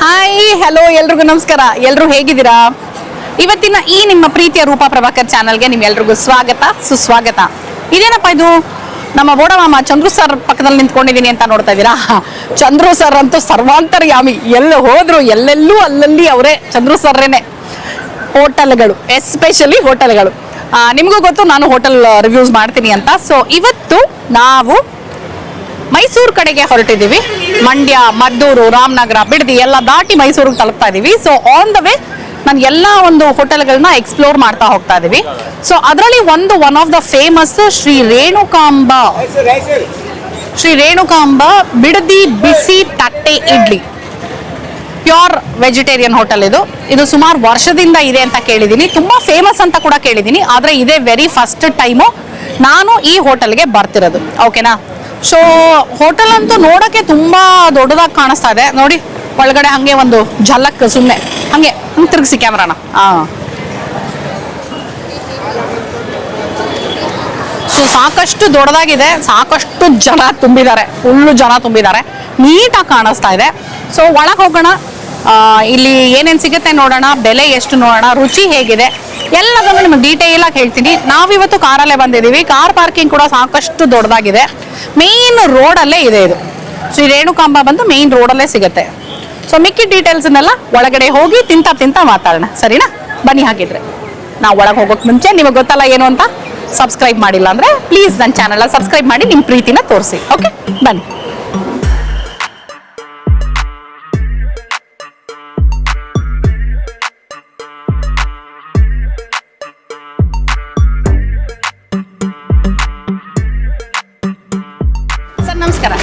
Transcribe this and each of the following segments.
Hi hello ಎಲ್ರಿಗೂ ನಮಸ್ಕಾರ. ಎಲ್ಲರೂ ಹೇಗಿದ್ದೀರಾ? ಇವತ್ತಿನ ಈ ನಿಮ್ಮ ಪ್ರೀತಿಯ ರೂಪಾ ಪ್ರಭಾಕರ್ ಚಾನಲ್ಗೆ ನಿಮ್ಮೆಲ್ರಿಗೂ ಸ್ವಾಗತ, ಸುಸ್ವಾಗತ. ಇದೇನಪ್ಪ ಇದು? ನಮ್ಮ ಬೋಡಮಾಮ ಚಂದ್ರು ಸರ್ ಪಕ್ಕದಲ್ಲಿ ನಿಂತ್ಕೊಂಡಿದ್ದೀನಿ ಅಂತ ನೋಡ್ತಾ ಇದ್ದೀರಾ? ಚಂದ್ರು ಸರ್ ಅಂತೂ ಸರ್ವಾಂತರ್ಯಾಮಿ ಎಲ್ಲ ಹೋದ್ರು, ಎಲ್ಲೆಲ್ಲೂ ಅಲ್ಲಲ್ಲಿ ಅವರೇ ಚಂದ್ರು ಸರ್ರೇನೆ. ಹೋಟೆಲ್ಗಳು ಎಸ್ಪೆಷಲಿ ಹೋಟೆಲ್ಗಳು. ನಿಮಗೂ ಗೊತ್ತು, ನಾನು ಹೋಟೆಲ್ ರಿವ್ಯೂಸ್ ಮಾಡ್ತೀನಿ ಅಂತ. ಸೊ ಇವತ್ತು ನಾವು ಮೈಸೂರು ಕಡೆಗೆ ಹೊರಟಿದ್ದೀವಿ. ಮಂಡ್ಯ, ಮದ್ದೂರು, ರಾಮನಗರ ಬಿಡದಿ ಎಲ್ಲ ದಾಟಿ ಮೈಸೂರಿಗೆ ತಲುಪ್ತಾ ಇದೀವಿ. ಸೊ ಆನ್ ದ ವೇ ನಾನು ಎಲ್ಲ ಒಂದು ಹೋಟೆಲ್ಗಳನ್ನ ಎಕ್ಸ್ಪ್ಲೋರ್ ಮಾಡ್ತಾ ಹೋಗ್ತಾ ಇದೀವಿ. ಸೊ ಅದರಲ್ಲಿ ಒಂದು one of the famous Shri Renukamba. Shri Renukamba Bidadi ಬಿಸಿ ತಟ್ಟೆ ಇಡ್ಲಿ. ಪ್ಯೂರ್ ವೆಜಿಟೇರಿಯನ್ ಹೋಟೆಲ್ ಇದು. ಇದು ಸುಮಾರು ವರ್ಷದಿಂದ ಇದೆ ಅಂತ ಕೇಳಿದ್ದೀನಿ. ತುಂಬಾ ಫೇಮಸ್ ಅಂತ ಕೂಡ ಕೇಳಿದ್ದೀನಿ. ಆದ್ರೆ ಇದೇ ವೆರಿ ಫಸ್ಟ್ ಟೈಮು ನಾನು ಈ ಹೋಟೆಲ್ಗೆ ಬರ್ತಿರೋದು. ಓಕೆನಾ ಸೊ ಹೋಟೆಲ್ ಅಂತೂ ನೋಡೋಕ್ಕೆ ತುಂಬ ದೊಡ್ಡದಾಗಿ ಕಾಣಿಸ್ತಾ ಇದೆ. ನೋಡಿ ಒಳಗಡೆ ಹಂಗೆ ಒಂದು ಝಲಕ್ ಸುಮ್ಮನೆ ಹಂಗೆ ಹಂಗೆ ತಿರುಗಿಸಿ ಕ್ಯಾಮ್ರಾನ. ಹಾ. ಸೊ ಸಾಕಷ್ಟು ದೊಡ್ಡದಾಗಿದೆ. ಸಾಕಷ್ಟು ಜನ ತುಂಬಿದ್ದಾರೆ. ಫುಲ್ಲು ಜನ ತುಂಬಿದ್ದಾರೆ. ನೀಟಾಗಿ ಕಾಣಿಸ್ತಾ ಇದೆ. ಸೊ ಒಳಗೆ ಹೋಗೋಣ. ಇಲ್ಲಿ ಏನೇನು ಸಿಗುತ್ತೆ ನೋಡೋಣ. ಬೆಲೆ ಎಷ್ಟು ನೋಡೋಣ. ರುಚಿ ಹೇಗಿದೆ. ಎಲ್ಲದನ್ನು ನಿಮ್ಗೆ ಡೀಟೇಲ್ ಆಗಿ ಹೇಳ್ತೀನಿ. ನಾವಿವತ್ತು ಕಾರಲ್ಲೇ ಬಂದಿದ್ದೀವಿ. ಕಾರ್ ಪಾರ್ಕಿಂಗ್ ಕೂಡ ಸಾಕಷ್ಟು ದೊಡ್ಡದಾಗಿದೆ. ಮೇನ್ ರೋಡಲ್ಲೇ ಇದೆ ಇದು. ಶ್ರೀ ರೇಣುಕಾಂಬ ಬಂದು ಮೇನ್ ರೋಡಲ್ಲೇ ಸಿಗುತ್ತೆ. ಸೊ ಮಿಕ್ಕಿ ಡೀಟೇಲ್ಸ್ನೆಲ್ಲ ಒಳಗಡೆ ಹೋಗಿ ತಿಂತ ತಿಂತ ಮಾತಾಡೋಣ. ಸರಿನಾ? ಬನ್ನಿ ಹಾಕಿದ್ರೆ ನಾವು ಒಳಗೆ ಹೋಗೋಕೆ ಮುಂಚೆ ನಿಮಗೆ ಗೊತ್ತಲ್ಲ ಏನು ಅಂತ ಸಬ್ಸ್ಕ್ರೈಬ್ ಮಾಡಿಲ್ಲ ಅಂದ್ರೆ ಪ್ಲೀಸ್ ನನ್ನ ಚಾನಲ್ ಸಬ್ಸ್ಕ್ರೈಬ್ ಮಾಡಿ ನಿಮ್ಮ ಪ್ರೀತಿನ ತೋರಿಸಿ. ಓಕೆ ಬನ್ನಿ. ನಮಸ್ಕಾರ.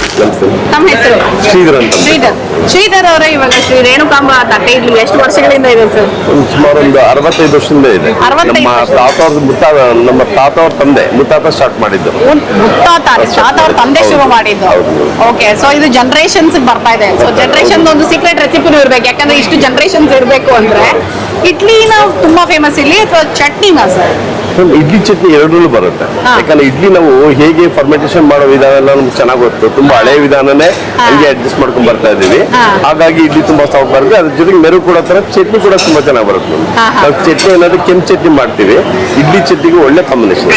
ತಮ್ಮ ಹೆಸರು? ಶ್ರೀಧರ್ ಅಂತ. ಶ್ರೀಧರ್. ಶ್ರೀಧರ್ ಅವರೇ ಇವಾಗ ಶ್ರೀ ರೇಣುಕಾಂಬ ತಟ್ಟೆ ಇಡ್ಲಿ ಎಷ್ಟು ವರ್ಷಗಳಿಂದ ಇದೆ ಸರ್? ಸುಮಾರು ಒಂದು ಅರವತ್ತೈದು ವರ್ಷದಿಂದ ಇದೆ. ನಮ್ಮ. ತಾತವ್ರ ಮುತ್ತಾತ ನಮ್ಮ ತಾತವ್ರ ತಂದೆ ಮುತ್ತಾತ ಸ್ಟಾರ್ಟ್ ಮಾಡಿದ್ದು. ಮುತ್ತಾತ ತಾತ ಅವ್ರ ತಂದೆ ಶುರು ಮಾಡಿದ್ದು. ಓಕೆ ಸೊ ಇದು ಜನರೇಷನ್ಸ್ ಬರ್ತಾ ಇದೆ. ಸೊ ಜನರೇಷನ್ ಒಂದು ಸೀಕ್ರೆಟ್ ರೆಸಿಪಿನೂ ಇರ್ಬೇಕು. ಯಾಕಂದ್ರೆ ಇಷ್ಟು ಜನರೇಷನ್ಸ್ ಇರಬೇಕು ಅಂದ್ರೆ ಇಡ್ಲಿನ ತುಂಬಾ ಫೇಮಸ್ ಇಲ್ಲಿ ಅಥವಾ ಚಟ್ನಿನ ಸರ್ ಇಡ್ಲಿ ಚಟ್ನಿ ಎರಡರಲ್ಲೂ ಬರುತ್ತೆ. ಯಾಕಂದ್ರೆ ಇಡ್ಲಿ ನಾವು ಹೇಗೆ ಫರ್ಮೆಂಟೇಶನ್ ಮಾಡೋ ವಿಧಾನ ಎಲ್ಲ ನಮ್ಗೆ ಚೆನ್ನಾಗಿ ಗೊತ್ತು. ತುಂಬಾ ಹಳೆ ವಿಧಾನನೇ. ಹಂಗೆ ಅಡ್ಜಸ್ಟ್ ಮಾಡ್ಕೊಂಡ್ ಬರ್ತಾ ಇದೀವಿ ಹಾಗಾಗಿ ಇಡ್ಲಿ ತುಂಬಾ ಸಾಫ್ಟ್ ಬರುತ್ತೆ. ಅದ್ರ ಜೊತೆಗೆ ಮೆರು ಕೂಡ ತರ ಚಟ್ನಿ ಕೂಡ ತುಂಬಾ ಚೆನ್ನಾಗಿ ಬರುತ್ತೆ. ನಾವು ಚಟ್ನಿ ಅನ್ನೋದು ಕೆಂಪು ಚಟ್ನಿ ಮಾಡ್ತೀವಿ. ಇಡ್ಲಿ ಚಟ್ನಿಗೆ ಒಳ್ಳೆ ಕಾಂಬಿನೇಷನ್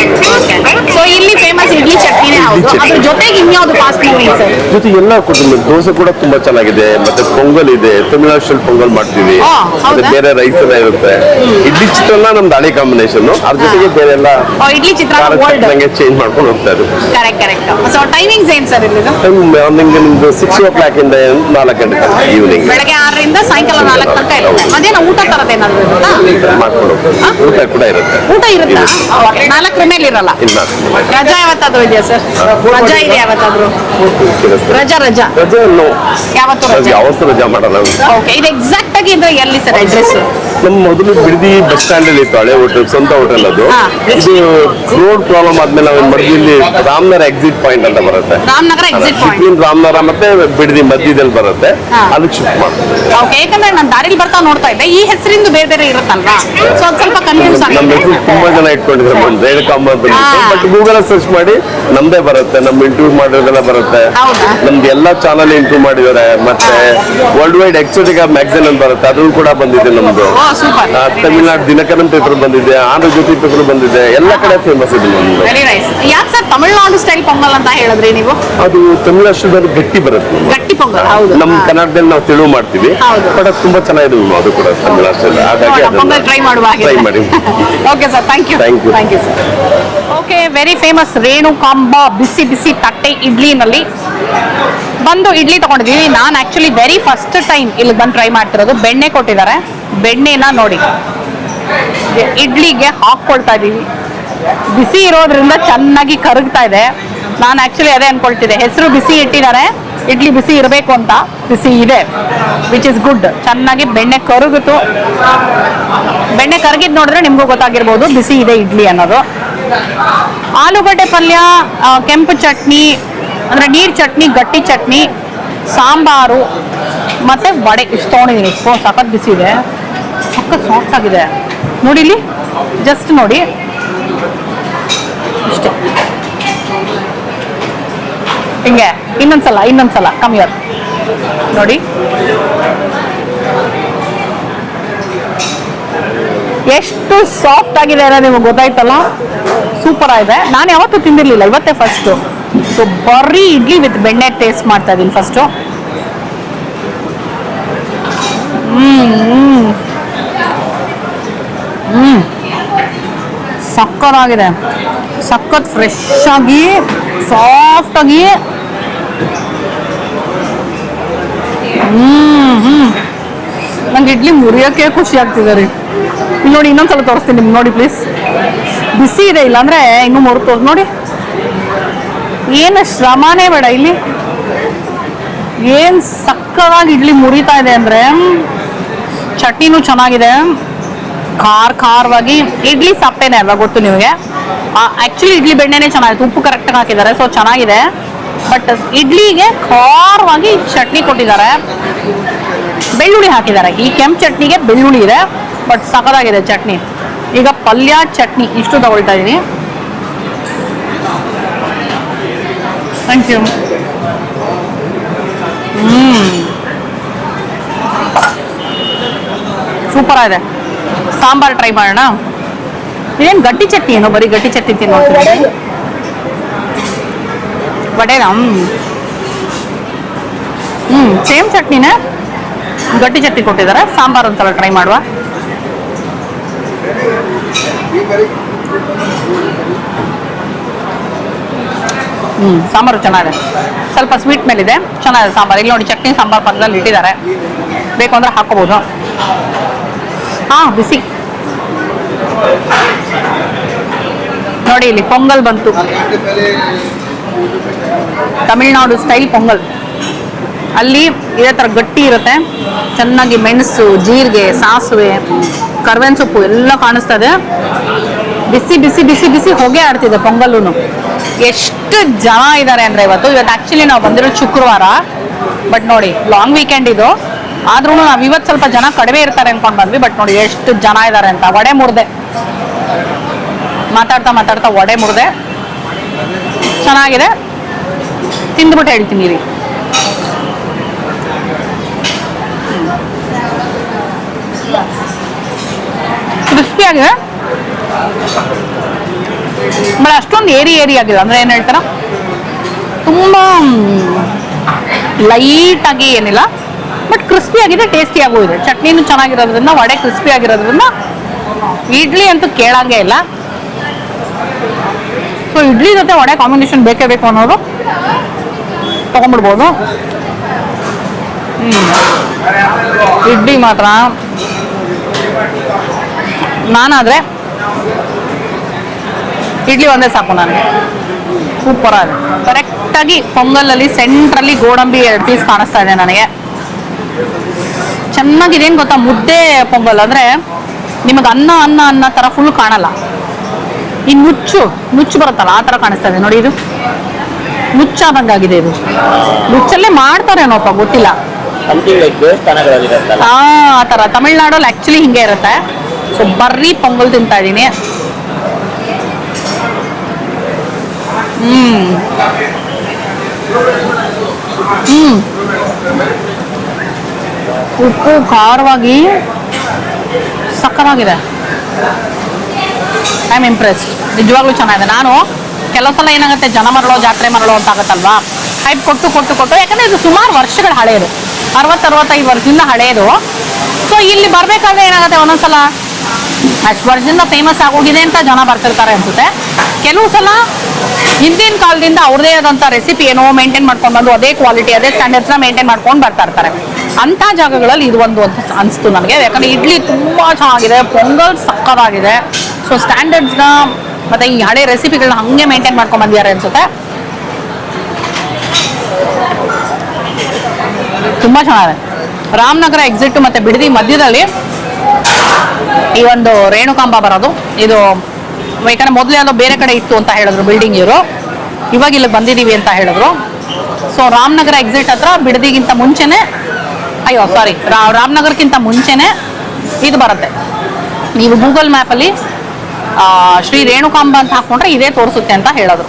ಸೊ ಇಲ್ಲಿ ಫೇಮಸ್ ಇಡ್ಲಿ ಚಟ್ನಿನೇ ಹೌದು. ಇಡ್ಲಿ ಚಟ್ನಿ. ಅದ್ರ ಜೊತೆಗೆ ಇನ್ಯಾವುದು ಫಾಸ್ಟ್ ಮೂವಿಂಗ್ ಸರ್ ಜೊತೆ ಎಲ್ಲ ಕುಟುಂಬ ದೋಸೆ ಕೂಡ ತುಂಬಾ ಚೆನ್ನಾಗಿದೆ. ಮತ್ತೆ ಪೊಂಗಲ್ ಇದೆ. ತಮಿಳ್ನಾಡು ಪೊಂಗಲ್ ಮಾಡ್ತೀವಿ. ಬೇರೆ ರೈಸ್ ಎಲ್ಲ ಇರುತ್ತೆ. ಇಡ್ಲಿ ಚಿತ್ರಾನ್ನ ನಮ್ದು ಹಳೆ ಕಾಂಬಿನೇಷನ್ ಅದ್ರ ಜೊತೆಗೆ ಬೇರೆ ಎಲ್ಲ ಇಡ್ಲಿ ಚಿತ್ರಾನ್ನ ಓಲ್ಡ್ ನಂಗೆ ಚೇಂಜ್ ಮಾಡ್ಕೊಂಡು ಹೋಗ್ತಾ ಇದ್ರು. ಕರೆಕ್ಟ್ ಕರೆಕ್ಟ್ ಸೊ ಟೈಮಿಂಗ್ಸ್ ಏನ್ ಸರ್ ಇಲ್ಲಿ ನಿಮ್ಗೆ ನಿಮ್ದು ಸಿಕ್ಸ್ ಓ ಕ್ಲಾಕ್ ಇಂದ ನಾಲ್ಕು ಗಂಟೆ ಈವ್ನಿಂಗ್ ಬೆಳಗ್ಗೆ ಆರರಿಂದ ಸಾಯಂಕಾಲ ನಾಲ್ಕು ತನಕ ಇರುತ್ತೆ. ಅದೇನೋ ಊಟ ತರದೇನಾದ್ರು ಇರುತ್ತಾ? ಮಾಡ್ಕೊಂಡು ಹೋಗ್ತಾರೆ ಊಟ ಕೂಡ ಇರುತ್ತೆ. ಊಟ ಇರುತ್ತಾ? ನಾಲ್ಕರ ಮೇಲೆ ಇರಲ್ಲ. ಇಲ್ಲ. ರಜಾ ಯಾವತ್ತಾದ್ರೂ ಇದೆಯಾ ಸರ್ ರಜಾ ಇದೆ ಯಾವತ್ತಾದ್ರೂ? ರಜಾ ರಜಾ. ರಜಾ ಯಾವತ್ತು ರಜಾ ಯಾವತ್ತು ರಜಾ ಮಾಡಲ್ಲ. ಓಕೆ ಇದು ಎಕ್ಸಾಕ್ಟ್ ಆಗಿ ಅಂದ್ರೆ ಎಲ್ಲಿ ಸರ್ ಅಡ್ರೆಸ್ ನಮ್ಮ ಮೊದಲು ಬಿಡದಿ ಬಸ್ ಸ್ಟ್ಯಾಂಡ್ ಅಲ್ಲಿ ಇತ್ತು ಹಳೆ ಹೋಟೆಲ್ ಸ್ವಂತ ಹೋಟೆಲ್ ಅದು. ಇದು ರೋಡ್ ಪ್ರಾಬ್ಲಮ್ ಆದ್ಮೇಲೆ ನಾವೇನ್ ಮಾಡಿದ್ವಿ ಇಲ್ಲಿ ರಾಮನಗರ ಎಕ್ಸಿಟ್ ಪಾಯಿಂಟ್ ಅಂತ ಬರುತ್ತೆ. ರಾಮನಗರ ಬಿಟ್ವೀನ್ ಮತ್ತೆ ಬಿಡದಿ ಮಧ್ಯದಲ್ಲಿ ಬರುತ್ತೆ. ಅದಕ್ಕೆ ಶಿಫ್ಟ್ ಮಾಡ್ತೀವಿ ಓಕೆ ಯಾಕಂದ್ರೆ ನಾನು ದಾರಿಲಿ ಬರ್ತಾ ನೋಡ್ತಾ ಇದ್ದೆ. ಈ ಹೆಸರಿಂದ ಬೇರೆ ಬೇರೆ ಇರುತ್ತಲ್ವಾ? ಸೊ ಅದು ಸ್ವಲ್ಪ ಕನ್ಫ್ಯೂಸ್ ನಮ್ಮ ಆಗಿದೆ ಹೆಸರು ತುಂಬಾ ಜನ ಇಟ್ಕೊಂಡಿದ್ದಾರೆ ಬಂದು ರೇಣುಕಾಂಬ ಬಂದ್ಬಿಟ್ಟು. ಹಾ. ಬಟ್ ಗೂಗಲ್ ಸರ್ಚ್ ಮಾಡಿ ನಮ್ದೇ ಬರುತ್ತೆ. ನಮ್ಮ ಇಂಟರ್ವ್ಯೂ ಮಾಡಿರೋದೆಲ್ಲ ಬರುತ್ತೆ. ಹೌದಾ? ನಮ್ದು ಎಲ್ಲಾ ಚಾನಲ್ ಇಂಟರ್ವ್ಯೂ ಮಾಡಿದ್ದಾರೆ. ಮತ್ತೆ ವರ್ಲ್ಡ್ ವೈಡ್ ಎಕ್ಸೋಟಿಕ್ ಮ್ಯಾಗಝಿನ್ ಅಂತ ಬರುತ್ತೆ. ಅದು ಕೂಡ ಬಂದಿದೆ ನಮ್ದು. Oh super Tamil Nadu Dinakaran paper ಬಂದಿದೆ ಆಂಧ್ರ ಜ್ಯೋತಿ ಪೇಪರ್ ಬಂದಿದೆ ಎಲ್ಲ ಕಡೆ ಫೇಮಸ್ ಇದೆ ವೆರಿ ನೈಸ್ ಯಾಕೆ ಸರ್ ತಮಿಳ್ನಾಡು ಸ್ಟೈಲ್ ಪೊಂಗಲ್ ಅಂತ ಹೇಳಿದ್ರಿ ನೀವು? ಅದು ತಮಿಳಷ್ಟು ಗಟ್ಟಿ ಬರುತ್ತೆ. ಗಟ್ಟಿ ಪೊಂಗಲ್ ಹೌದು. ನಮ್ಮ ಕನ್ನಡದಲ್ಲಿ ನಾವು ತಿಳು ಮಾಡ್ತೀವಿ. ಬಟ್ ಅದು ತುಂಬಾ ಚೆನ್ನಾಗಿದೆ ಅದು ಕೂಡ ತಮಿಳಷ್ಟು ಹಾಗಾಗಿ ಪೊಂಗಲ್ ಟ್ರೈ ಮಾಡುವ ಟ್ರೈ ಮಾಡಿ. Okay sir thank you. Thank you sir okay very famous Renukamba ಬಿಸಿ ಬಿಸಿ ತಟ್ಟೆ ಇಡ್ಲಿನಲ್ಲಿ. ಬಂದು ಇಡ್ಲಿ ತಗೊಂಡಿದ್ದೀವಿ ನಾನು ಆಕ್ಚುಲಿ ವೆರಿ ಫಸ್ಟ್ ಟೈಮ್ ಇಲ್ಲಿ ಬಂದು ಟ್ರೈ ಮಾಡ್ತಿರೋದು. ಬೆಣ್ಣೆ ಕೊಟ್ಟಿದ್ದಾರೆ. ಬೆಣ್ಣೆನ ನೋಡಿ. ಇಡ್ಲಿಗೆ ಹಾಕ್ಕೊಳ್ತಾ ಇದೀವಿ. ಬಿಸಿ ಇರೋದ್ರಿಂದ ಚೆನ್ನಾಗಿ ಕರಗ್ತಾ ಇದೆ. ನಾನು ಆಕ್ಚುಲಿ ಅದೇ ಅನ್ಕೊಳ್ತಿದ್ದೆ. ಹೆಸರು ಬಿಸಿ ಇಟ್ಟಿದ್ದಾರೆ. ಇಡ್ಲಿ ಬಿಸಿ ಇರಬೇಕು ಅಂತ. ಬಿಸಿ ಇದೆ. ವಿಚ್ ಇಸ್ ಗುಡ್ ಚೆನ್ನಾಗಿ ಬೆಣ್ಣೆ ಕರಗಿತು ಬೆಣ್ಣೆ ಕರಗಿದ್ ನೋಡಿದ್ರೆ ನಿಮಗೂ ಗೊತ್ತಾಗಿರ್ಬೋದು. ಬಿಸಿ ಇದೆ ಇಡ್ಲಿ ಅನ್ನೋದು. ಆಲೂಗಡ್ಡೆ ಪಲ್ಯ ಕೆಂಪು ಚಟ್ನಿ ಅಂದರೆ ನೀರು ಚಟ್ನಿ, ಗಟ್ಟಿ ಚಟ್ನಿ, ಸಾಂಬಾರು, ಮತ್ತು ವಡೆ. ಇಷ್ಟು ತೊಗೊಂಡಿದ್ದೀನಿ ಸೊ ಸಖತ್ ಬಿಸಿ ಇದೆ. ಸಖತ್ ಸಾಫ್ಟ್ ಆಗಿದೆ. ನೋಡಿ ಇಲ್ಲಿ ಜಸ್ಟ್ ನೋಡಿ. ಇಷ್ಟೇ. ಹಿಂಗೆ, ಇನ್ನೊಂದ್ಸಲ ಇನ್ನೊಂದ್ಸಲ ಕಮ್ಮಿಯರ್ ನೋಡಿ. ಎಷ್ಟು ಸಾಫ್ಟ್ ಆಗಿದೆ ಅನ್ನೋದು ನಿಮಗೆ ಗೊತ್ತಾಯ್ತಲ್ಲ? ಸೂಪರ್ ಆಗಿದೆ. ನಾನು ಯಾವತ್ತೂ ತಿಂದಿರಲಿಲ್ಲ, ಇವತ್ತೇ ಫಸ್ಟು ಸೊ ಬರಿ ಇಡ್ಲಿ ವಿತ್ ಬೆಣ್ಣೆ ಟೇಸ್ಟ್ ಮಾಡ್ತಾ ಇದ್ದೀನಿ ಫಸ್ಟು ಹ್ಮ್ ಸಕ್ಕತ್ತಾಗಿದೆ. ಸಖತ್ ಫ್ರೆಶ್ ಆಗಿ ಸಾಫ್ಟ್ ಆಗಿ. ನಂಗೆ ಇಡ್ಲಿ ಮುರಿಯೋಕೆ ಖುಷಿ ಆಗ್ತಿದೆ ರೀ. ನೋಡಿ ಇನ್ನೊಂದ್ಸಲ ತೋರಿಸ್ತೀನಿ ನಿಮ್ಗೆ ನೋಡಿ ಪ್ಲೀಸ್ ಬಿಸಿ ಇದೆ ಇಲ್ಲಾಂದ್ರೆ ಇನ್ನೂ ಮುರಿತು ನೋಡಿ. ಏನು ಶ್ರಮನೇ ಬೇಡ. ಇಲ್ಲಿ ಏನು ಸಕ್ಕದಾಗಿ ಇಡ್ಲಿ ಮುರಿತಾ ಇದೆ ಅಂದರೆ ಚಟ್ನಿನೂ ಚೆನ್ನಾಗಿದೆ. ಖಾರ ಖಾರವಾಗಿ ಇಡ್ಲಿ ಸಪ್ಪೆನೇ ಅಲ್ವಾ ಗೊತ್ತು ನಿಮಗೆ? ಆ್ಯಕ್ಚುಲಿ ಇಡ್ಲಿ ಬೆಣ್ಣೆನೇ ಚೆನ್ನಾಗಿದೆ ಉಪ್ಪು ಕರೆಕ್ಟಾಗಿ ಹಾಕಿದ್ದಾರೆ ಸೊ ಚೆನ್ನಾಗಿದೆ. ಬಟ್ ಇಡ್ಲಿಗೆ ಖಾರವಾಗಿ ಚಟ್ನಿ ಕೊಟ್ಟಿದ್ದಾರೆ. ಬೆಳ್ಳುಳ್ಳಿ ಹಾಕಿದ್ದಾರೆ. ಈ ಕೆಂಪು ಚಟ್ನಿಗೆ ಬೆಳ್ಳುಳ್ಳಿ ಇದೆ ಬಟ್ ಸಕ್ಕದಾಗಿದೆ ಚಟ್ನಿ. ಈಗ ಪಲ್ಯ ಚಟ್ನಿ ಇಷ್ಟು ತಗೊಳ್ತಾ ಇದ್ದೀನಿ ಥ್ಯಾಂಕ್ ಯು ಹ್ಮ್ ಸೂಪರ್ ಆಗಿದೆ ಸಾಂಬಾರ್ ಟ್ರೈ ಮಾಡೋಣ ಇದೇನು ಗಟ್ಟಿ ಚಟ್ನಿ ಏನೋ ಬರೀ ಗಟ್ಟಿ ಚಟ್ನಿ ತಿನ್ನೋದು ವಡೆನಾ ಹ್ಞೂ ಸೇಮ್ ಚಟ್ನಿನೇ ಗಟ್ಟಿ ಚಟ್ನಿ ಕೊಟ್ಟಿದ್ದಾರೆ ಸಾಂಬಾರು ಒಂದ್ಸಲ ಟ್ರೈ ಮಾಡುವ. ಸಾಂಬಾರು ಚೆನ್ನಾಗಿದೆ. ಸ್ವಲ್ಪ ಸ್ವೀಟ್ ಮೇಲಿದೆ. ಚೆನ್ನಾಗಿದೆ ಸಾಂಬಾರು. ಇಲ್ಲಿ ನೋಡಿ ಚಟ್ನಿ, ಸಾಂಬಾರು ಪಕ್ಕದಲ್ಲಿ ಇಟ್ಟಿದ್ದಾರೆ. ಬೇಕು ಅಂದರೆ ಹಾಕೋಬೋದು ಹಾಂ, ಬಿಸಿ. ನೋಡಿ, ಇಲ್ಲಿ ಪೊಂಗಲ್ ಬಂತು. ತಮಿಳ್ನಾಡು ಸ್ಟೈಲ್ ಪೊಂಗಲ್. ಅಲ್ಲಿ ಇದೇ ಥರ ಗಟ್ಟಿ ಇರುತ್ತೆ. ಚೆನ್ನಾಗಿ ಮೆಣಸು, ಜೀರಿಗೆ, ಸಾಸಿವೆ, ಕರ್ಬೇವಿನ ಸೊಪ್ಪು ಎಲ್ಲ ಕಾಣಿಸ್ತದೆ ಬಿಸಿ ಬಿಸಿ ಬಿಸಿ ಬಿಸಿ ಹೊಗೆ ಆಡ್ತಿದೆ ಪೊಂಗಲ್ಲೂ ಎಷ್ಟು ಜನ ಇದ್ದಾರೆ ಅಂದ್ರೆ ಇವತ್ತು. ಇವತ್ತು ಆಕ್ಚುಲಿ ನಾವು ಬಂದಿರೋದು ಶುಕ್ರವಾರ. ಬಟ್ ನೋಡಿ ಲಾಂಗ್ ವೀಕೆಂಡ್ ಇದು. ಆದ್ರೂ ನಾವು ಇವತ್ತು ಸ್ವಲ್ಪ ಜನ ಕಡಿಮೆ ಇರ್ತಾರೆ ಅನ್ಕೊಂಡ್ ಬಂದ್ವಿ. ಬಟ್ ನೋಡಿ, ಎಷ್ಟು ಜನ ಇದ್ದಾರೆ ಅಂತ. ವಡೆ ಮುರ್ದೆ. ಮಾತಾಡ್ತಾ ಮಾತಾಡ್ತಾ ವಡೆ ಮುರ್ದೆ. ಚೆನ್ನಾಗಿದೆ. ತಿಂದ್ಬಿಟ್ಟು ಹೇಳ್ತೀನಿ ರೀ ಕ್ರಿಸ್ಪಿ ಆಗಿದೆ? ಬಟ್ ಅಷ್ಟೊಂದು ಏರಿ ಏರಿ ಆಗಿಲ್ಲ. ಅಂದ್ರೆ ಏನ್ ಹೇಳ್ತಾರ? ತುಂಬಾ ಲೈಟ್ ಆಗಿ ಏನಿಲ್ಲ. ಬಟ್ ಕ್ರಿಸ್ಪಿ ಆಗಿದೆ ಟೇಸ್ಟಿ ಆಗೋ ಇದೆ. ಚಟ್ನಿನೂ ಚೆನ್ನಾಗಿರೋದ್ರಿಂದ, ವಡೆ ಕ್ರಿಸ್ಪಿ ಆಗಿರೋದ್ರಿಂದ, ಇಡ್ಲಿ ಅಂತೂ ಕೇಳಂಗೆ ಇಲ್ಲ. ಸೊ ಇಡ್ಲಿ ಜೊತೆ ವಡೆ ಕಾಂಬಿನೇಷನ್ ಬೇಕೇ ಬೇಕು ಅನ್ನೋದು ತಗೊಂಡ್ಬಿಡ್ಬೋದು. ಇಡ್ಲಿ ಮಾತ್ರ. ನಾನಾದ್ರೆ ಇಡ್ಲಿ ಒಂದೇ ಸಾಕು ನನಗೆ ಸೂಪರ್ ಆಗಿದೆ ಕರೆಕ್ಟಾಗಿ ಪೊಂಗಲಲ್ಲಿ ಸೆಂಟ್ರಲ್ಲಿ ಗೋಡಂಬಿ ಎರಡು ಪೀಸ್ ಕಾಣಿಸ್ತಾ ಇದೆ ನನಗೆ. ಚೆನ್ನಾಗಿದೇನು ಗೊತ್ತಾ? ಮುದ್ದೆ ಪೊಂಗಲ್ ಅಂದ್ರೆ ನಿಮಗೆ ಅನ್ನ ಅನ್ನ ಅನ್ನ ಥರ ಫುಲ್ ಕಾಣಲ್ಲ. ಈ ನುಚ್ಚು ನುಚ್ಚು ಬರುತ್ತಲ್ಲ ಆ ಥರ ಕಾಣಿಸ್ತಾ ಇದೆ. ನೋಡಿ ಇದು. ನುಚ್ಚಾದಂಗಾಗಿದೆ ಇದು. ನುಚ್ಚಲ್ಲೇ ಮಾಡ್ತಾರೇನೋಪ್ಪ ಗೊತ್ತಿಲ್ಲ. ಆ ಥರ ತಮಿಳ್ನಾಡಲ್ಲಿ ಆ್ಯಕ್ಚುಲಿ ಹಿಂಗೆ ಇರುತ್ತೆ. ಸೊ ಬರ್ರಿ ಪೊಂಗಲ್ ತಿಂತಾ ಇದ್ದೀನಿ. ಹ್ಮ್. ಹ್ಮ್. ಉಪ್ಪು ಖಾರವಾಗಿ ಸಕ್ಕತ್ತಾಗಿದೆ ಐ ಆಮ್ ಇಂಪ್ರೆಸ್ ನಿಜವಾಗ್ಲೂ ಚೆನ್ನಾಗಿದೆ. ನಾನು ಕೆಲವು ಸಲ ಏನಾಗುತ್ತೆ, ಜನ ಮರಳೋ, ಜಾತ್ರೆ ಮರಳೋ ಅಂತ ಆಗುತ್ತಲ್ವಾ? ಹೈಪ್ ಕೊಟ್ಟು ಕೊಟ್ಟು ಕೊಟ್ಟು, ಯಾಕಂದ್ರೆ ಇದು ಸುಮಾರು ವರ್ಷಗಳ ಹಳೆಯದು ಅರವತ್ತು, ಅರವತ್ತೈದು ವರ್ಷದಿಂದ ಹಳೆಯದು ಸೊ ಇಲ್ಲಿ ಬರ್ಬೇಕಾದ್ರೆ ಏನಾಗುತ್ತೆ ಒಂದೊಂದ್ಸಲ? ಅಷ್ಟು ವರ್ಷದಿಂದ ಫೇಮಸ್ ಆಗೋಗಿದೆ ಅಂತ ಜನ ಬರ್ತಿರ್ತಾರೆ ಅನ್ಸುತ್ತೆ. ಕೆಲವು ಸಲ ಹಿಂದಿನ ಕಾಲದಿಂದ ಅವ್ರದೇ ಆದಂಥ ರೆಸಿಪಿ ಏನೋ ಮೇಂಟೈನ್ ಮಾಡ್ಕೊಂಡು ಬಂದು ಅದೇ ಕ್ವಾಲಿಟಿ ಅದೇ ಸ್ಟ್ಯಾಂಡರ್ಡ್ಸ್ನ ಮೇಂಟೈನ್ ಮಾಡ್ಕೊಂಡು ಬರ್ತಾ ಇರ್ತಾರೆ. ಅಂಥ ಜಾಗಗಳಲ್ಲಿ ಇದು ಒಂದು ಅಂತ ಅನಿಸ್ತು ನನಗೆ. ಯಾಕಂದ್ರೆ ಇಡ್ಲಿ ತುಂಬ ಚೆನ್ನಾಗಿದೆ, ಪೊಂಗಲ್ ಸಕ್ಕದಾಗಿದೆ ಸೊ ಸ್ಟ್ಯಾಂಡರ್ಡ್ಸ್ನ ಮತ್ತೆ ಈ ಹಳೆ ರೆಸಿಪಿಗಳನ್ನ ಹಂಗೆ ಮೇಂಟೈನ್ ಮಾಡ್ಕೊಂಡು ಬಂದಿದ್ದಾರೆ ಅನ್ಸುತ್ತೆ. ತುಂಬ ಚೆನ್ನಾಗಿದೆ. ರಾಮನಗರ ಎಕ್ಸಿಟ್ ಮತ್ತೆ ಬಿಡದಿ ಮಧ್ಯದಲ್ಲಿ ಈ ಒಂದು ರೇಣುಕಾಂಬ ಬರೋದು. ಇದು ಯಾಕಂದ್ರೆ ಮೊದಲೇ ಯಾವುದೋ ಬೇರೆ ಕಡೆ ಇತ್ತು ಅಂತ ಹೇಳಿದ್ರು ಬಿಲ್ಡಿಂಗ್ ಇವರು. ಇವಾಗ ಇಲ್ಲಿ ಬಂದಿದ್ದೀವಿ ಅಂತ ಹೇಳಿದ್ರು. ಸೊ ರಾಮನಗರ ಎಕ್ಸಿಟ್ ಹತ್ರ ಬಿಡದಿಗಿಂತ ಮುಂಚೆನೆ ಅಯ್ಯೋ ಸಾರಿ ರಾಮನಗರಕ್ಕಿಂತ ಮುಂಚೆನೆ ಇದು ಬರುತ್ತೆ. ನೀವು ಗೂಗಲ್ ಮ್ಯಾಪಲ್ಲಿ ಶ್ರೀ ರೇಣುಕಾಂಬ ಅಂತ ಹಾಕೊಂಡ್ರೆ ಇದೇ ತೋರಿಸುತ್ತೆ ಅಂತ ಹೇಳಿದ್ರು.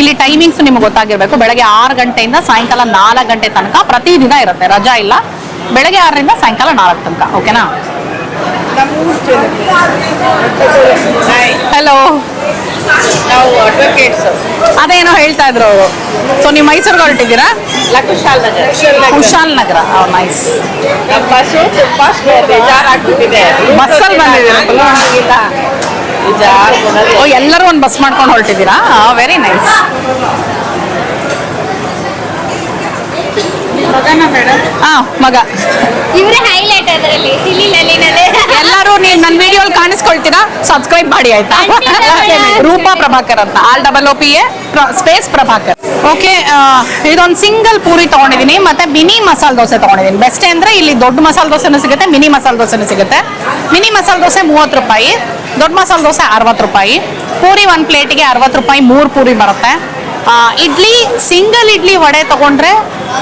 ಇಲ್ಲಿ ಟೈಮಿಂಗ್ಸ್ ನಿಮ್ಗೆ ಗೊತ್ತಾಗಿರ್ಬೇಕು. ಬೆಳಗ್ಗೆ ಆರು ಗಂಟೆಯಿಂದ ಸಾಯಂಕಾಲ ನಾಲ್ಕು ಗಂಟೆ ತನಕ ಪ್ರತಿದಿನ ಇರುತ್ತೆ. ರಜಾ ಇಲ್ಲ. ಬೆಳಗ್ಗೆ ಆರರಿಂದ ಸಾಯಂಕಾಲ ನಾಲ್ಕು ತನಕ. ಓಕೆನಾ ಹಲೋ ನಾವು ಅಡ್ವೊಕೇಟ್ಸ್ ಅದೇನೋ ಹೇಳ್ತಾ ಇದ್ರು ಅವರು. ಸೊ ನೀವು ಮೈಸೂರಿಗೆ ಹೊರಟಿದ್ದೀರಾ? Kushalnagar. Kushalnagar. Nice bus ತುಂಬಾ ಬೇಜಾರಾಗ್ಬಿಟ್ಟಿದೆ. ಬಸ್ಸಲ್ಲಿ ಬಂದಿದ್ದೀರಾ? ಓ ಎಲ್ಲರೂ ಒಂದು ಬಸ್ ಮಾಡ್ಕೊಂಡು ಹೊರಟಿದ್ದೀರಾ? ವೆರಿ ನೈಸ್ ಮಗನ ಮೇಡಮ್ ಹಾ ಮಗ. ಇವರೇ ಹೈಲೈಟ್ ಅದರಲ್ಲಿ ತಿಳಿಲಲ್ಲಿನದೇ ಎಲ್ಲರೂ ನೀವು ನನ್ನ ವಿಡಿಯೋಲಿ ಕಾಣಿಸ್ಕೊಳ್ತೀರಾ? ಸಬ್ಸ್ಕ್ರೈಬ್ ಮಾಡಿ ಆಯ್ತಾ? ರೂಪಾ ಪ್ರಭಾಕರ್ ಅಂತ. R double O P A space Prabhakar. Okay ಇದೊಂದು ಸಿಂಗಲ್ ಪೂರಿ ತಗೊಂಡಿದ್ದೀನಿ ಮತ್ತೆ ಮಿನಿ ಮಸಾಲೆ ದೋಸೆ ತಗೊಂಡಿದ್ದೀನಿ ಬೆಸ್ಟ್ ಅಂದ್ರೆ ಇಲ್ಲಿ ದೊಡ್ಡ ಮಸಾಲೆ ದೋಸೆನೂ ಸಿಗುತ್ತೆ ಮಿನಿ ಮಸಾಲೆ ದೋಸೆನೂ ಸಿಗುತ್ತೆ. ಮಿನಿ ಮಸಾಲೆ ದೋಸೆ ಮೂವತ್ತು ರೂಪಾಯಿ ದೊಡ್ಡ ಮಸಾಲ ದೋಸೆ ಅರವತ್ತು ರೂಪಾಯಿ. ಪೂರಿ ಒಂದು ಪ್ಲೇಟಿಗೆ ಅರವತ್ತು ರೂಪಾಯಿ ಮೂರು ಪೂರಿ ಬರುತ್ತೆ. ಇಡ್ಲಿ ಸಿಂಗಲ್ ಇಡ್ಲಿ ವಡೆ ತಗೊಂಡ್ರೆ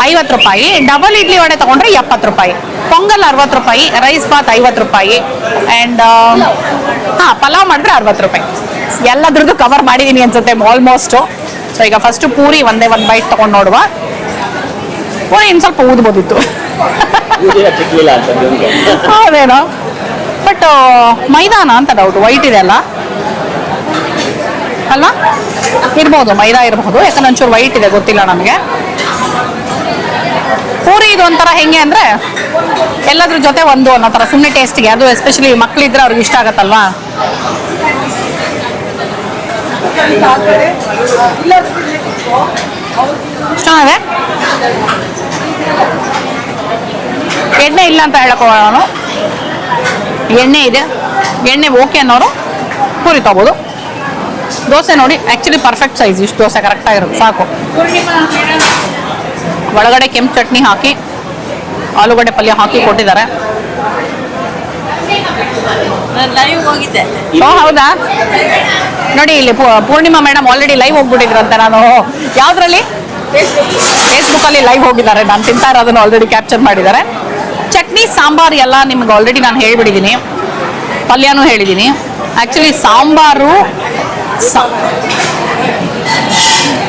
ಐವತ್ತು ರೂಪಾಯಿ ಡಬಲ್ ಇಡ್ಲಿ ವಡೆ ತಗೊಂಡ್ರೆ ಎಪ್ಪತ್ತು ರೂಪಾಯಿ ಪೊಂಗಲ್ ಅರವತ್ತು ರೂಪಾಯಿ ರೈಸ್ ಬಾತ್ ಐವತ್ತು ರೂಪಾಯಿ ಆ್ಯಂಡ್ ಹಾಂ ಪಲಾವ್ ಮಾಡಿದ್ರೆ ಅರವತ್ತು ರೂಪಾಯಿ. ಎಲ್ಲದ್ರದ್ದು ಕವರ್ ಮಾಡಿದ್ದೀನಿ ಅನ್ಸುತ್ತೆ ಆಲ್ಮೋಸ್ಟು ಸೊ ಈಗ ಫಸ್ಟು ಪೂರಿ ಒಂದೇ ಒಂದು ಬೈಟ್ ತೊಗೊಂಡು ನೋಡುವ. ಪೂರಿ ಇನ್ನು ಸ್ವಲ್ಪ ಊದ್ಬೋದಿತ್ತು. ಹೌದೇನೋ? ಬಟ್ ಮೈದಾನ ಅಂತ ಡೌಟ್ ವೈಟ್ ಇದೆ ಅಲ್ಲ? ಇರ್ಬೋದು, ಮೈದಾ ಇರಬಹುದು ಯಾಕಂದ್ರೆ ಒಂಚೂರು ವೈಟ್ ಇದೆ, ಗೊತ್ತಿಲ್ಲ ನಮಗೆ. ಪೂರಿ ಇದು ಒಂಥರ ಹೆಂಗೆ ಅಂದರೆ ಎಲ್ಲದ್ರ ಜೊತೆ ಒಂದು ಅನ್ನೋ ಥರ ಸುಮ್ಮನೆ ಟೇಸ್ಟಿಗೆ ಅದು ಎಸ್ಪೆಷಲಿ ಮಕ್ಕಳಿದ್ರೆ ಅವ್ರಿಗೆ ಇಷ್ಟ ಆಗತ್ತಲ್ವಾ? ಎಣ್ಣೆ ಇಲ್ಲ ಅಂತ ಹೇಳಕ್ ಎಣ್ಣೆ ಇದೆ. ಎಣ್ಣೆ ಓಕೆ ಅನ್ನೋರು ಪೂರಿ ತಗೋಬೋದು. ದೋಸೆ ನೋಡಿ ಆ್ಯಕ್ಚುಲಿ ಪರ್ಫೆಕ್ಟ್ ಸೈಜ್ ಇಷ್ಟು ದೋಸೆ ಕರೆಕ್ಟಾಗಿರುತ್ತೆ ಸಾಕು. ಒಳಗಡೆ ಕೆಂಪು ಚಟ್ನಿ ಹಾಕಿ ಆಲೂಗಡ್ಡೆ ಪಲ್ಯ ಹಾಕಿ ಕೊಟ್ಟಿದ್ದಾರೆ. ಓ ಹೌದಾ? ನೋಡಿ ಇಲ್ಲಿ ಪೂರ್ಣಿಮಾ ಮೇಡಮ್ ಆಲ್ರೆಡಿ ಲೈವ್ ಹೋಗ್ಬಿಟ್ಟಿದ್ರಂತೆ ನಾನು. ಯಾವ್ದ್ರಲ್ಲಿ? ಫೇಸ್ಬುಕ್ಕಲ್ಲಿ ಲೈವ್ ಹೋಗಿದ್ದಾರೆ. ನಾನು ತಿಂತಾ ಇರೋದನ್ನು ಆಲ್ರೆಡಿ ಕ್ಯಾಪ್ಚರ್ ಮಾಡಿದ್ದಾರೆ. ಚಟ್ನಿ ಸಾಂಬಾರು ಎಲ್ಲ ನಿಮ್ಗೆ ಆಲ್ರೆಡಿ ನಾನು ಹೇಳ್ಬಿಟ್ಟಿದ್ದೀನಿ. ಪಲ್ಯನೂ ಹೇಳಿದ್ದೀನಿ. ಆ್ಯಕ್ಚುಲಿ ಸಾಂಬಾರು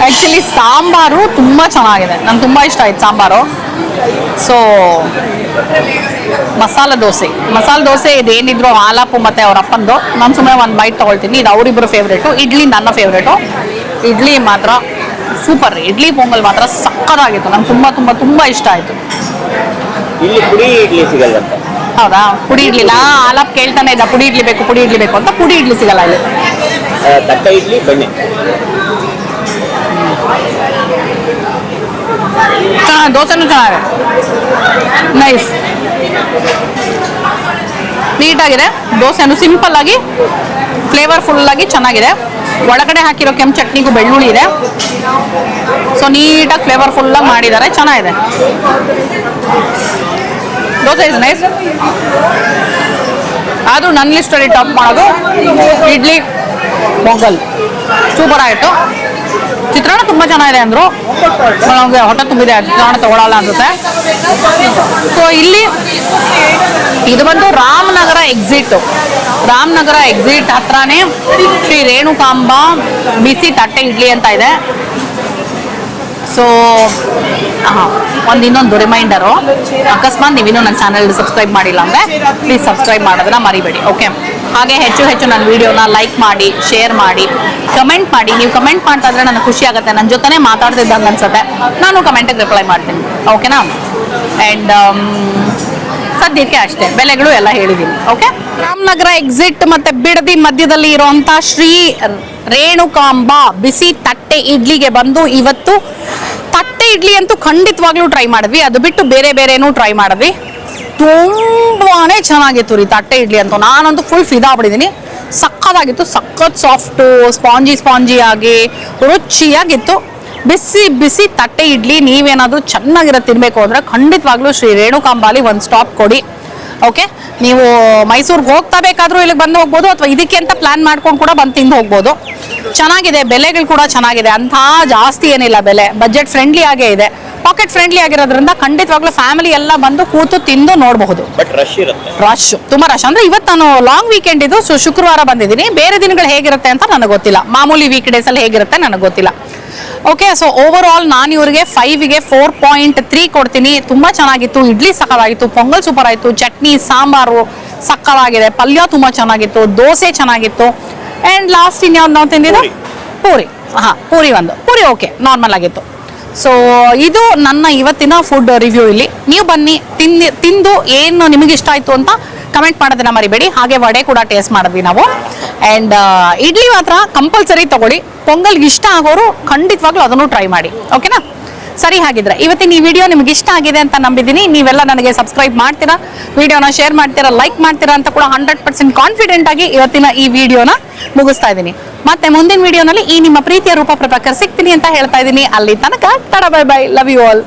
ಆ್ಯಕ್ಚುಲಿ ಸಾಂಬಾರು ತುಂಬ ಚೆನ್ನಾಗಿದೆ. ನಂಗೆ ತುಂಬ ಇಷ್ಟ ಆಯ್ತು ಸಾಂಬಾರು. ಸೊ ಮಸಾಲ ದೋಸೆ. ಮಸಾಲ ದೋಸೆ ಇದೇನಿದ್ರು ಆಲಾಪು ಮತ್ತೆ ಅವ್ರ ಅಪ್ಪಂದು. ನಾನು ಸುಮ್ಮನೆ ಒಂದು ಬೈಟ್ ತಗೊಳ್ತೀನಿ. ಇದು ಅವರಿಬ್ಬರು ಫೇವ್ರೇಟು ಇಡ್ಲಿ ನನ್ನ ಫೇವ್ರೇಟು ಇಡ್ಲಿ ಮಾತ್ರ ಸೂಪರ್ ಇಡ್ಲಿ ಪೊಂಗಲ್ ಮಾತ್ರ ಸಕ್ಕತ್ತಾಗಿತ್ತು ನಂಗೆ ತುಂಬ ತುಂಬ ತುಂಬ ಇಷ್ಟ ಆಯಿತು. ಇಲ್ಲಿ ಪುಡಿ ಇಡ್ಲಿ ಸಿಗಲ್ವಂತೆ. ಹೌದಾ? ಪುಡಿ ಇಡ್ಲಿಲ್ಲ ನಾ ಆಲಾಪ್ ಕೇಳ್ತಾನೆ ಇದ್ದ. ಪುಡಿ ಇಡ್ಲಿ ಬೇಕು ಪುಡಿ ಇಡ್ಲಿ ಬೇಕು ಅಂತ ಪುಡಿ ಇಡ್ಲಿ ಸಿಗಲ್ಲ ಇಲ್ಲಿ. ತಟ್ಟೆ ಇಡ್ಲಿ ಚೆನ್ನಾಗಿ ದೋಸೆನೂ ಚೆನ್ನಾಗಿದೆ. ನೈಸ್ ನೀಟಾಗಿದೆ. ದೋಸೆನೂ ಸಿಂಪಲ್ ಆಗಿ ಫ್ಲೇವರ್ಫುಲ್ ಆಗಿ ಚೆನ್ನಾಗಿದೆ. ಒಳಗಡೆ ಹಾಕಿರೋ ಕೆಂಪು ಚಟ್ನಿಗೂ ಬೆಳ್ಳುಳ್ಳಿ ಇದೆ. ಸೊ ನೀಟಾಗಿ ಫ್ಲೇವರ್ಫುಲ್ ಆಗಿ ಮಾಡಿದ್ದಾರೆ. ಚೆನ್ನಾಗಿದೆ. ದೋಸೆ ಇಸ್ ನೈಸ್ ಆದರೂ ನನ್ನ ಲಿಸ್ಟಲ್ಲಿ ಟಾಪ್ ಮಾಡೋದು. ಇಡ್ಲಿ ಪೊಂಗಲ್ ಸೂಪರ್ ಆಯಿತು. ಚಿತ್ರಾನ್ನ ತುಂಬ ಚೆನ್ನಾಗಿದೆ ಅಂದರು. ನಮಗೆ ಹೊಟ್ಟೆ ತುಂಬಿದೆ ಚಿತ್ರಾನ್ನ ತಗೊಳ್ಳಲ್ಲ ಅನ್ಸುತ್ತೆ. ಸೊ ಇಲ್ಲಿ ಇದು ಬಂದು ರಾಮನಗರ ಎಕ್ಸಿಟ್ ರಾಮನಗರ ಎಕ್ಸಿಟ್ ಹತ್ರನೇ ಶ್ರೀ ರೇಣುಕಾಂಬ ಬಿಸಿ ತಟ್ಟೆ ಇಡ್ಲಿ ಅಂತ ಇದೆ. ಸೊ ಹಾಂ ಒಂದು ಇನ್ನೊಂದು ರಿಮೈಂಡರು ಅಕಸ್ಮಾತ್ ನೀವಿನ್ನೂ ನನ್ನ ಚಾನಲ್ ಸಬ್ಸ್ಕ್ರೈಬ್ ಮಾಡಿಲ್ಲ ಅಂದರೆ ಪ್ಲೀಸ್ ಸಬ್ಸ್ಕ್ರೈಬ್ ಮಾಡೋದನ್ನ ಮರಿಬೇಡಿ ಓಕೆ ಹಾಗೆ ಹೆಚ್ಚು ಹೆಚ್ಚು ನನ್ನ ವಿಡಿಯೋನ ಲೈಕ್ ಮಾಡಿ ಶೇರ್ ಮಾಡಿ ಕಮೆಂಟ್ ಮಾಡಿ. ನೀವು ಕಮೆಂಟ್ ಮಾಡ್ತಾ ಇದ್ರೆ ನನಗೆ ಖುಷಿ ಆಗುತ್ತೆ. ನನ್ನ ಜೊತೆನೇ ಮಾತಾಡ್ತಿದ್ದಂಗೆ ಅನ್ಸುತ್ತೆ. ನಾನು ಕಮೆಂಟಿಗೆ ರಿಪ್ಲೈ ಮಾಡ್ತೀನಿ. ಓಕೆನಾ ಆ್ಯಂಡ್ ಸದ್ಯಕ್ಕೆ ಅಷ್ಟೇ. ಬೆಲೆಗಳು ಎಲ್ಲ ಹೇಳಿದ್ದೀನಿ. ಓಕೆ ರಾಮನಗರ ಎಕ್ಸಿಟ್ ಮತ್ತೆ ಬಿಡದಿ ಮಧ್ಯದಲ್ಲಿ ಇರುವಂತ ಶ್ರೀ ರೇಣುಕಾಂಬ ಬಿಸಿ ತಟ್ಟೆ ಇಡ್ಲಿಗೆ ಬಂದು ಇವತ್ತು ತಟ್ಟೆ ಇಡ್ಲಿ ಅಂತೂ ಖಂಡಿತವಾಗ್ಲೂ ಟ್ರೈ ಮಾಡಿದ್ವಿ. ಅದು ಬಿಟ್ಟು ಬೇರೆ ಬೇರೆನೂ ಟ್ರೈ ಮಾಡಿದ್ವಿ. ತುಂಬಾನೇ ಚೆನ್ನಾಗಿತ್ತು ರೀ ತಟ್ಟೆ ಇಡ್ಲಿ ಅಂತ. ನಾನಂತೂ ಫುಲ್ ಫಿದಾ ಫಿದಾಗ್ಬಿಟ್ಟಿದ್ದೀನಿ ಸಕ್ಕತ್ತಾಗಿತ್ತು ಸಖತ್ ಸಾಫ್ಟು ಸ್ಪಾಂಜಿ ಸ್ಪಾಂಜಿ ಆಗಿ, ರುಚಿಯಾಗಿತ್ತು. ಬಿಸಿ ಬಿಸಿ ತಟ್ಟೆ ಇಡ್ಲಿ, ನೀವೇನಾದರೂ ಚೆನ್ನಾಗಿರೋ ತಿನ್ನಬೇಕು ಅಂದರೆ ಖಂಡಿತವಾಗ್ಲೂ ಶ್ರೀ ರೇಣುಕಾಂಬಾಲಿ ಒಂದು ಸ್ಟಾಪ್ ಕೊಡಿ. ಓಕೆ ನೀವು ಮೈಸೂರಿಗೆ ಹೋಗ್ತಾ ಬೇಕಾದರೂ ಇಲ್ಲಿಗೆ ಬಂದು ಹೋಗ್ಬೋದು, ಅಥವಾ ಇದಕ್ಕೆ ಅಂತ ಪ್ಲ್ಯಾನ್ ಮಾಡ್ಕೊಂಡು ಕೂಡ ಬಂದು ತಿಂದು ಹೋಗ್ಬೋದು. ಚೆನ್ನಾಗಿದೆ, ಬೆಲೆಗಳು ಕೂಡ ಚೆನ್ನಾಗಿದೆ, ಅಂಥ ಜಾಸ್ತಿ ಏನಿಲ್ಲ ಬೆಲೆ. ಬಜೆಟ್ ಫ್ರೆಂಡ್ಲಿ ಆಗೇ ಇದೆ. ಪಾಕೆಟ್ ಫ್ರೆಂಡ್ಲಿ ಆಗಿರೋದ್ರಿಂದ ಖಂಡಿತವಾಗ್ಲೂ ಫ್ಯಾಮಿಲಿ ಎಲ್ಲ ಬಂದು ಕೂತು ತಿಂದು ನೋಡಬಹುದು. ಬಟ್ ರಶ್ ಇರುತ್ತೆ. ರಶ್ ತುಂಬಾ ರಶ್ ಅಂದ್ರೆ ಇವತ್ತು ನಾನು ಲಾಂಗ್ ವೀಕೆಂಡ್ ಇದು ಸೊ ಶುಕ್ರವಾರ ಬಂದಿದ್ದೀನಿ. ಬೇರೆ ದಿನಗಳು ಹೇಗಿರುತ್ತೆ ಅಂತ ನನಗೆ ಗೊತ್ತಿಲ್ಲ. ಮಾಮೂಲಿ ವೀಕ್ ಡೇಸ್ ಅಲ್ಲಿ ಹೇಗಿರುತ್ತೆ ನನಗೆ ಗೊತ್ತಿಲ್ಲ. ಓಕೆ ಸೊ ಓವರ್ ಆಲ್ ನಾನು ಇವರಿಗೆ ಫೈವ್ಗೆ ಫೋರ್ ಪಾಯಿಂಟ್ ತ್ರೀ ಕೊಡ್ತೀನಿ. ತುಂಬಾ ಚೆನ್ನಾಗಿತ್ತು. ಇಡ್ಲಿ ಸಖತ್ತಾಗಿತ್ತು ಪೊಂಗಲ್ ಸೂಪರ್ ಆಯಿತು ಚಟ್ನಿ ಸಾಂಬಾರು ಸಕ್ಕವಾಗಿದೆ ಪಲ್ಯ ತುಂಬಾ ಚೆನ್ನಾಗಿತ್ತು ದೋಸೆ ಚೆನ್ನಾಗಿತ್ತು. ಅಂಡ್ ಲಾಸ್ಟ್ ಇನ್ಯಾವ್ದು ನಾವು ತಿಂದಿದ್ದು? ಪೂರಿ. ಹಾ ಪೂರಿ ಒಂದು. ಪೂರಿ ಓಕೆ ನಾರ್ಮಲ್ ಆಗಿತ್ತು. ಸೊ ಇದು ನನ್ನ ಇವತ್ತಿನ ಫುಡ್ ರಿವ್ಯೂ ಇಲ್ಲಿ. ನೀವು ಬನ್ನಿ, ತಿಂದು ತಿಂದು ಏನು ನಿಮಗೆ ಇಷ್ಟ ಆಯಿತು ಅಂತ ಕಮೆಂಟ್ ಮಾಡೋದನ್ನ ಮರಿಬೇಡಿ. ಹಾಗೆ ವಡೆ ಕೂಡ ಟೇಸ್ಟ್ ಮಾಡಿದ್ವಿ ನಾವು. ಆ್ಯಂಡ್ ಇಡ್ಲಿ ಮಾತ್ರ ಕಂಪಲ್ಸರಿ ತೊಗೊಳ್ಳಿ. ಪೊಂಗಲ್ಗೆ ಇಷ್ಟ ಆಗೋರು ಖಂಡಿತವಾಗ್ಲೂ ಅದನ್ನು ಟ್ರೈ ಮಾಡಿ. ಓಕೆನಾ ಸರಿ ಹಾಗಿದ್ರೆ, ಇವತ್ತಿನ ಈ ವಿಡಿಯೋ ನಿಮ್ಗೆ ಇಷ್ಟ ಆಗಿದೆ ಅಂತ ನಂಬಿದ್ದೀನಿ. ನೀವೆಲ್ಲ ನನಗೆ ಸಬ್ಸ್ಕ್ರೈಬ್ ಮಾಡ್ತೀರಾ ವಿಡಿಯೋನ ಶೇರ್ ಮಾಡ್ತೀರಾ ಲೈಕ್ ಮಾಡ್ತೀರಾ ಅಂತ ಕೂಡ ಹಂಡ್ರೆಡ್ ಪರ್ಸೆಂಟ್ ಕಾನ್ಫಿಡೆಂಟ್ ಆಗಿ ಇವತ್ತಿನ ಈ ವಿಡಿಯೋನ ಮುಗಿಸ್ತಾ ಇದ್ದೀನಿ. ಮತ್ತೆ ಮುಂದಿನ ವಿಡಿಯೋನಲ್ಲಿ ಈ ನಿಮ್ಮ ಪ್ರೀತಿಯ ರೂಪ ಪ್ರಕಾರ ಸಿಗ್ತೀನಿ ಅಂತ ಹೇಳ್ತಾ ಇದ್ದೀನಿ. ಅಲ್ಲಿ ತನಕ ತಡ bye bye love you all